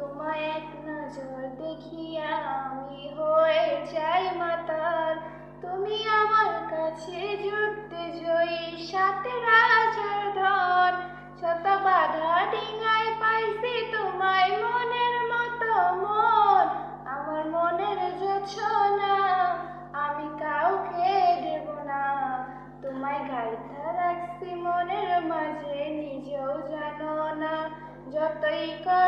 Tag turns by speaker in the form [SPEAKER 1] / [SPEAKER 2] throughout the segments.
[SPEAKER 1] তোমায় এক নজর দেখিয়া আমি হয়ে যাই মাতাল। তুমি আমার কাছে যুদ্ধে জয়ী সাথে রাজার ধন। শত বাধা ডিঙায় পাইছি তোমায় মনের মতো মন। আমার মনের যোছনা আমি কাউকে দেব না। তোমায় গাইথা রাখছি মনের মাঝে নিজেও জানো না। যতই করো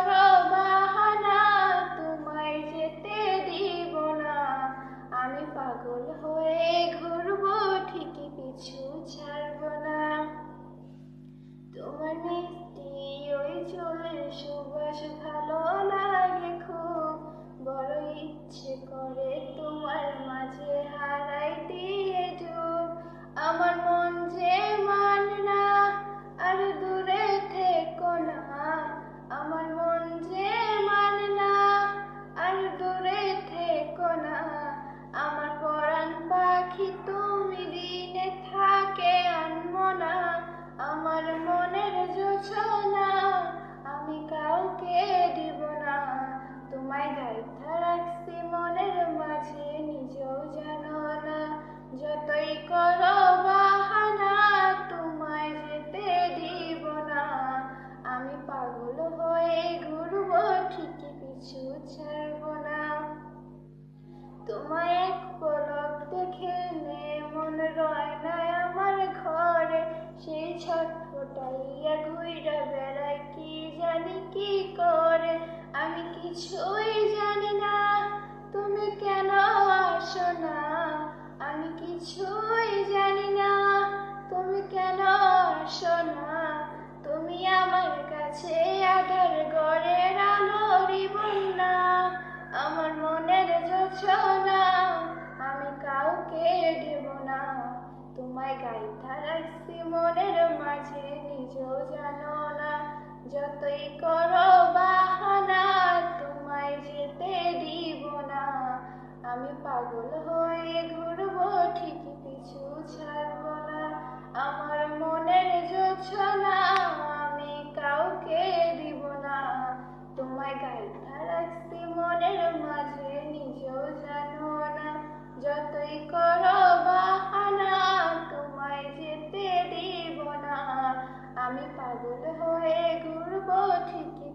[SPEAKER 1] না আমার ঘরে সেই ছটফটাইয়া ঘুইরা বেড়ায়, কি জানি কি করে? আমি কিছুই জানি না। আমি পাগল হয়ে ঘুরবো ঠিকই পিছু ছাড়বো না। আমার মনের যোছনা আমি কাউকে দিব না। তোমায় গাইথা রাখছি মনের মাঝে, নিজেও জানো না। যতই করো বাহানা, তোমায় যেতে দিব না। আমি পাগল হয়ে ঘুরবো ঠিকই